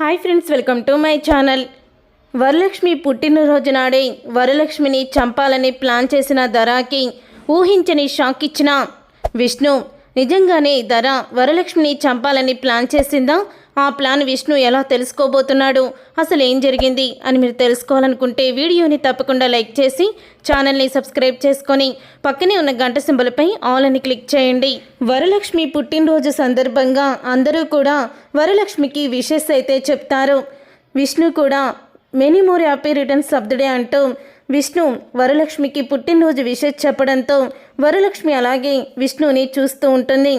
Hi friends welcome to my channel. Varalakshmi పుట్టినరోజు నాడే వరలక్ష్మిని చంపాలని ప్లాన్ చేసిన ధరాకి ఊహించని షాక్ ఇచ్చిన విష్ణు. నిజంగానే ధర వరలక్ష్మిని చంపాలని ప్లాన్ చేసిందా? ఆ ప్లాన్ విష్ణు ఎలా తెలుసుకోబోతున్నాడు అసలు ఏం జరిగింది అని మీరు తెలుసుకోవాలనుకుంటే వీడియోని తప్పకుండా లైక్ చేసి ఛానల్ని సబ్స్క్రైబ్ చేసుకొని పక్కనే ఉన్న గంట సింబలపై ఆల్ అని క్లిక్ చేయండి. వరలక్ష్మి పుట్టినరోజు సందర్భంగా అందరూ కూడా వరలక్ష్మికి విషెస్ అయితే చెప్తారు. విష్ణు కూడా many more happy returns of day అంటూ విష్ణు వరలక్ష్మికి పుట్టినరోజు విషెస్ చెప్పడంతో వరలక్ష్మి అలాగే విష్ణుని చూస్తూ ఉంటుంది.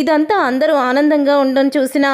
ఇదంతా అందరూ ఆనందంగా ఉండడం చూసిన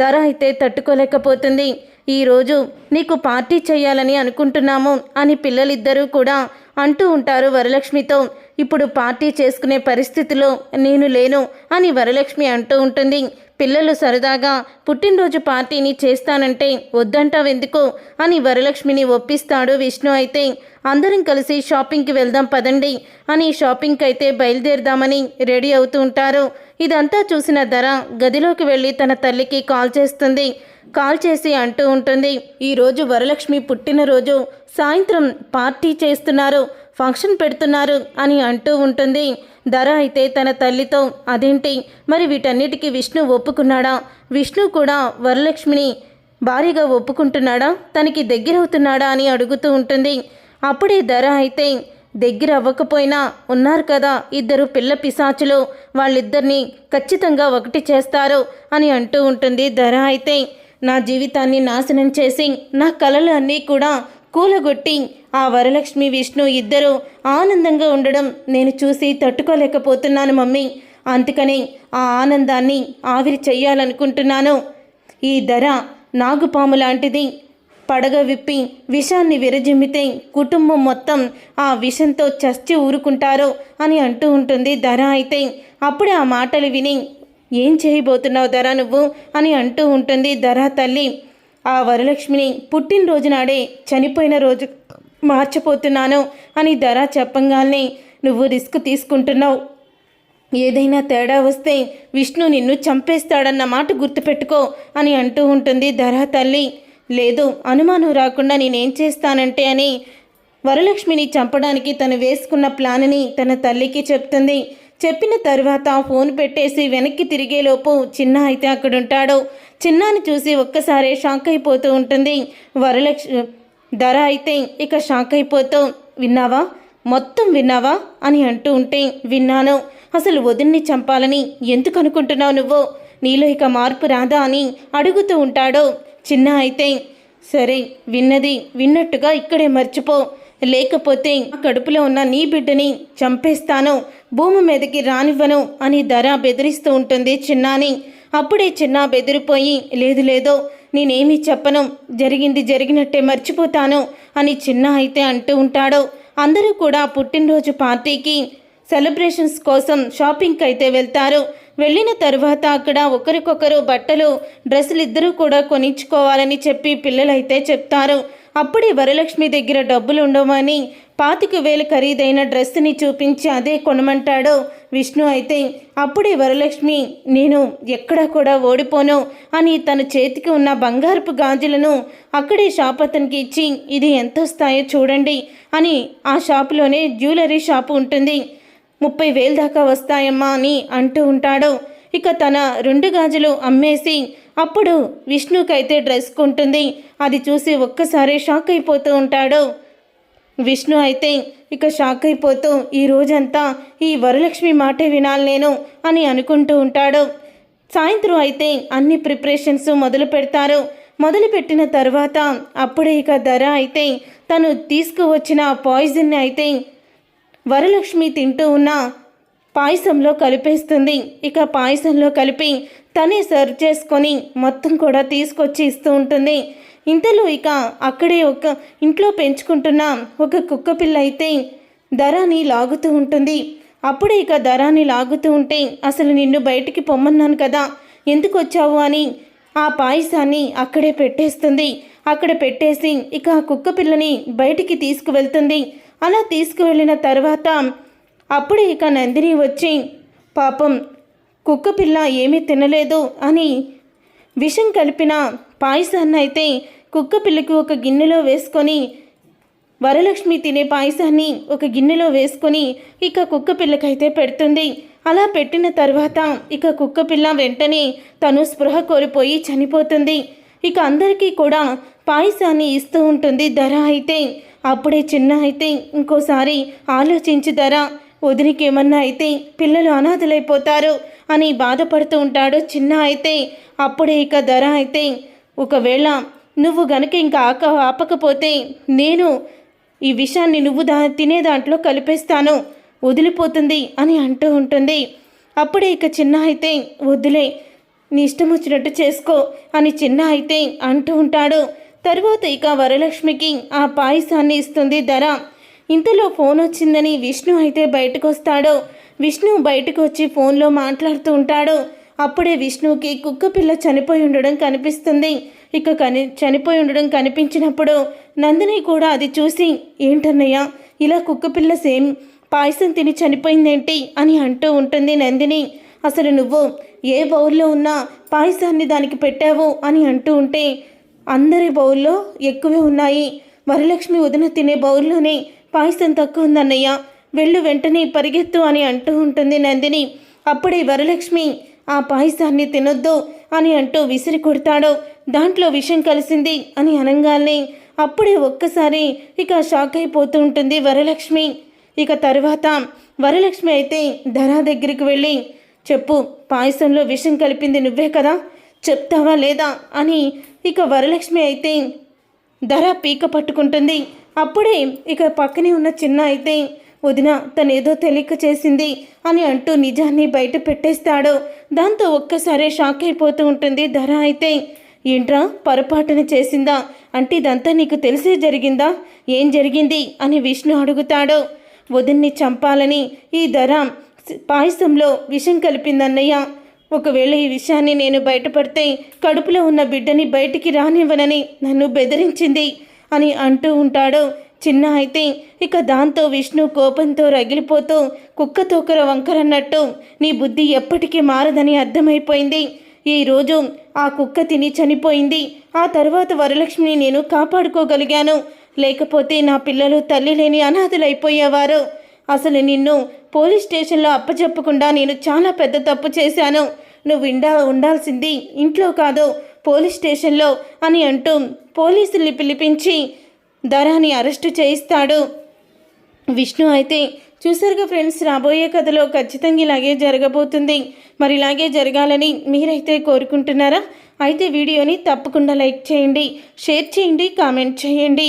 ధర అయితే తట్టుకోలేకపోతుంది. ఈరోజు నీకు పార్టీ చేయాలని అనుకుంటున్నాము అని పిల్లలిద్దరూ కూడా అంటూ ఉంటారు వరలక్ష్మితో. ఇప్పుడు పార్టీ చేసుకునే పరిస్థితిలో నేను లేను అని వరలక్ష్మి అంటూ ఉంటుంది. పిల్లలు సరదాగా పుట్టినరోజు పార్టీని చేస్తానంటే వద్దంటావెందుకు? అని వరలక్ష్మిని ఒప్పిస్తాడు విష్ణు అయితే. అందరం కలిసి షాపింగ్కి వెళ్దాం పదండి అని షాపింగ్కి అయితే బయలుదేరదామని రెడీ అవుతూ ఉంటారు. ఇదంతా చూసిన ధర గదిలోకి వెళ్ళి తన తల్లికి కాల్ చేస్తుంది. కాల్ చేసి అంటూ ఉంటుంది. ఈరోజు వరలక్ష్మి పుట్టినరోజు. సాయంత్రం పార్టీ చేస్తున్నారు. ఫంక్షన్ పెడుతున్నారు అని అంటూ ఉంటుంది. ధర అయితే తన తల్లితో. అదేంటి? మరి వీటన్నిటికీ విష్ణు ఒప్పుకున్నాడా? విష్ణు కూడా వరలక్ష్మిని భారీగా ఒప్పుకుంటున్నాడా? తనకి దగ్గరవుతున్నాడా అని అడుగుతూ ఉంటుంది. అప్పుడే ధర అయితే దగ్గర అవ్వకపోయినా ఉన్నారు కదా ఇద్దరు పిల్ల పిశాచులు. వాళ్ళిద్దరిని ఖచ్చితంగా ఒకటి చేస్తారు అని అంటూ ఉంటుంది ధర అయితే. నా జీవితాన్ని నాశనం చేసి నా కలలు అన్నీ కూడా కూలగొట్టి ఆ వరలక్ష్మి విష్ణు ఇద్దరు ఆనందంగా ఉండడం నేను చూసి తట్టుకోలేకపోతున్నాను మమ్మీ. అందుకని ఆ ఆనందాన్ని ఆవిరి చెయ్యాలనుకుంటున్నాను. ఈ ధర నాగుపాము లాంటిది. పడగ విప్పి విషాన్ని విరజిమ్మితే కుటుంబం మొత్తం ఆ విషంతో చచ్చి ఊరుకుంటారు అని అంటూ ఉంటుంది ధర అయితే. అప్పుడే ఆ మాటలు విని ఏం చేయబోతున్నావు ధర నువ్వు? అని అంటూ ఉంటుంది ధరా తల్లి. ఆ వరలక్ష్మిని పుట్టినరోజునాడే చనిపోయిన రోజు మార్చిపోతున్నాను అని ధర చెప్పంగానే నువ్వు రిస్క్ తీసుకుంటున్నావు. ఏదైనా తేడా వస్తే విష్ణు నిన్ను చంపేస్తాడన్న మాట గుర్తుపెట్టుకో అని అంటూ ఉంటుంది ధరా తల్లి. లేదు అనుమానం రాకుండా నేనేం చేస్తానంటే అని వరలక్ష్మిని చంపడానికి తను వేసుకున్న ప్లాన్ని తన తల్లికి చెప్తుంది. చెప్పిన తర్వాత ఫోన్ పెట్టేసి వెనక్కి తిరిగేలోపు చిన్న అయితే అక్కడుంటాడు. చిన్నాని చూసి ఒక్కసారే షాక్ అయిపోతూ ఉంటుంది. వరలక్ష్మి ధర అయితే ఇక షాక్ అయిపోతూ విన్నావా? మొత్తం విన్నావా? అని అంటూ ఉంటే విన్నాను. అసలు వదిన్ని చంపాలని ఎందుకు అనుకుంటున్నావు నువ్వు? నీలో ఇక మార్పు రాదా? అని అడుగుతూ ఉంటాడు. చిన్న అయితే సరే విన్నది విన్నట్టుగా ఇక్కడే మర్చిపో. లేకపోతే ఆ కడుపులో ఉన్న నీ బిడ్డని చంపేస్తాను. భూమి మీదకి రానివ్వను అని ధర బెదిరిస్తూ ఉంటుంది చిన్నాని. అప్పుడే చిన్న బెదిరిపోయి లేదు లేదో నేనేమీ చెప్పను. జరిగింది జరిగినట్టే మర్చిపోతాను అని చిన్న అయితే అంటూ ఉంటాడు. అందరూ కూడా పుట్టినరోజు పార్టీకి సెలబ్రేషన్స్ కోసం షాపింగ్కి అయితే వెళ్తారు. వెళ్ళిన తర్వాత అక్కడ ఒకరికొకరు బట్టలు డ్రెస్సులు ఇద్దరూ కూడా కొనిచ్చుకోవాలని చెప్పి పిల్లలైతే చెప్తారు. అప్పుడే వరలక్ష్మి దగ్గర డబ్బులు ఉండవని పాతిక వేలు ఖరీదైన డ్రెస్ని చూపించి అదే కొనమంటాడో. విష్ణు అయితే అప్పుడే వరలక్ష్మి నేను ఎక్కడ కూడా ఓడిపోను అని తన చేతికి ఉన్న బంగారపు గాజులను అక్కడే షాప్ అతనికి ఇచ్చి ఇది ఎంత వస్తాయో చూడండి అని ఆ షాపులోనే జ్యువెలరీ షాపు ఉంటుంది. ముప్పై వేలు దాకా వస్తాయమ్మా అని అంటూ ఉంటాడు. ఇక తన రెండు గాజులు అమ్మేసి అప్పుడు విష్ణుకైతే డ్రెస్ కొంటుంది. అది చూసి ఒక్కసారి షాక్ అయిపోతూ ఉంటాడు. విష్ణు అయితే ఇక షాక్ అయిపోతూ ఈ రోజంతా ఈ వరలక్ష్మి మాటే వినాలి నేను అని అనుకుంటూ ఉంటాడు. సాయంత్రం అయితే అన్ని ప్రిపరేషన్స్ మొదలు పెడతారు. మొదలు పెట్టిన తర్వాత అప్పుడే ఇక ధర అయితే తను తీసుకువచ్చిన పాయిజన్ని అయితే వరలక్ష్మి తింటూ ఉన్న పాయసంలో కలిపేస్తుంది. ఇక పాయసంలో కలిపి తనే సర్వ్ చేసుకొని మొత్తం కూడా తీసుకొచ్చి ఇస్తూ ఉంటుంది. ఇంతలో ఇక అక్కడే ఒక ఇంట్లో పెంచుకుంటున్న ఒక కుక్క పిల్ల అయితే ధరాని లాగుతూ ఉంటుంది. అప్పుడే ఇక ధరాని లాగుతూ ఉంటే అసలు నిన్ను బయటికి పొమ్మన్నాను కదా ఎందుకు వచ్చావు అని ఆ పాయసాన్ని అక్కడే పెట్టేస్తుంది. అక్కడ పెట్టేసి ఇక ఆ కుక్క పిల్లని బయటికి తీసుకువెళ్తుంది. అలా తీసుకువెళ్ళిన తర్వాత అప్పుడే ఇక నందిని వచ్చి పాపం కుక్క పిల్ల ఏమీ తినలేదు అని విషం కలిపిన పాయసాన్ని అయితే కుక్క పిల్లకు ఒక గిన్నెలో వేసుకొని వరలక్ష్మి తినే పాయసాన్ని ఒక గిన్నెలో వేసుకొని ఇక కుక్క పిల్లకైతే పెడుతుంది. అలా పెట్టిన తర్వాత ఇక కుక్క పిల్ల వెంటనే తను స్పృహ కోల్పోయి చనిపోతుంది. ఇక అందరికీ కూడా పాయసాన్ని ఇస్తూ ఉంటుంది ధర అయితే. అప్పుడే చిన్న అయితే ఇంకోసారి ఆలోచించి ధర వదినికి ఏమన్నా అయితే పిల్లలు అనాథలైపోతారు అని బాధపడుతూ ఉంటాడు చిన్న అయితే. అప్పుడే ఇక ధర అయితే ఒకవేళ నువ్వు గనుక ఇంకా ఆక ఆపకపోతే నేను ఈ విషయాన్ని నువ్వు దా తినే దాంట్లో కలిపేస్తాను వదిలిపోతుంది అని అంటూ ఉంటుంది. అప్పుడే ఇక చిన్న అయితే వద్దులే నీ ఇష్టం వచ్చినట్టు చేసుకో అని చిన్న అయితే అంటూ ఉంటాడు. తర్వాత ఇక వరలక్ష్మికి ఆ పాయసాన్ని ఇస్తుంది ధర. ఇంతలో ఫోన్ వచ్చిందని విష్ణు అయితే బయటకు వస్తాడు విష్ణు బయటకు వచ్చి ఫోన్లో మాట్లాడుతూ ఉంటాడు. అప్పుడే విష్ణుకి కుక్క పిల్ల చనిపోయి ఉండడం కనిపిస్తుంది. ఇక కని చనిపోయి ఉండడం కనిపించినప్పుడు నందిని కూడా అది చూసి ఏంటన్నయ్య ఇలా కుక్క పిల్ల సేమ్ పాయసం తిని చనిపోయిందేంటి? అని అంటూ ఉంటుంది నందిని. అసలు నువ్వు ఏ బౌల్లో ఉన్నా పాయసాన్ని దానికి పెట్టావు? అని అంటూ ఉంటే అందరి బౌల్లో ఎక్కువే ఉన్నాయి. వరలక్ష్మి వదిన తినే బౌల్లోనే పాయసం తక్కువ ఉందన్నయ్య వెళ్ళు వెంటనే పరిగెత్తు అని అంటూ ఉంటుంది నందిని. అప్పుడే వరలక్ష్మి ఆ పాయసాన్ని తినొద్దు అని అంటూ విసిరి కొడతాడు. దాంట్లో విషం కలిసింది అని అనగానే అప్పుడే ఒక్కసారి ఇక షాక్ అయిపోతూ ఉంటుంది వరలక్ష్మి. ఇక తర్వాత వరలక్ష్మి అయితే ధరా దగ్గరికి వెళ్ళి చెప్పు పాయసంలో విషం కలిపింది నువ్వే కదా? చెప్తావా లేదా? అని ఇక వరలక్ష్మి అయితే ధర పీక పట్టుకుంటుంది. అప్పుడే ఇక పక్కనే ఉన్న చిన్న అయితే వదిన తనేదో తెలియక చేసింది అని అంటూ నిజాన్ని బయట పెట్టేస్తాడు. దాంతో ఒక్కసారే షాక్ అయిపోతూ ఉంటుంది ధర అయితే. ఏంట్రా పొరపాటున చేసిందా? అంటే ఇదంతా నీకు తెలిసే జరిగిందా? ఏం జరిగింది? అని విష్ణు అడుగుతాడు. వదిన్ని చంపాలని ఈ ధర పాయసంలో విషం కలిపిందన్నయ్య. ఒకవేళ ఈ విషయాన్ని నేను బయటపడితే కడుపులో ఉన్న బిడ్డని బయటికి రానివ్వనని నన్ను బెదిరించింది అని అంటూ ఉంటాడు. చిన్న అయితే ఇక దాంతో విష్ణు కోపంతో రగిలిపోతూ కుక్క తోకర వంకరన్నట్టు నీ బుద్ధి ఎప్పటికీ మారదని అర్థమైపోయింది. ఈరోజు ఆ కుక్క తిని చనిపోయింది. ఆ తర్వాత వరలక్ష్మిని నేను కాపాడుకోగలిగాను. లేకపోతే నా పిల్లలు తల్లి లేని అనాథలైపోయేవారు. అసలు నిన్ను పోలీస్ స్టేషన్లో అప్పచెప్పకుండా నేను చాలా పెద్ద తప్పు చేశాను. నువ్వు ఇండా ఉండాల్సింది ఇంట్లో కాదు పోలీస్ స్టేషన్లో అని అంటూ పోలీసుల్ని పిలిపించి ధరాని అరెస్టు చేయిస్తాడు. విష్ణు అయితే చూసారుగా ఫ్రెండ్స్ రాబోయే కథలో ఖచ్చితంగా ఇలాగే జరగబోతుంది. మరి ఇలాగే జరగాలని మీరైతే కోరుకుంటున్నారా? అయితే వీడియోని తప్పకుండా లైక్ చేయండి షేర్ చేయండి కామెంట్ చేయండి.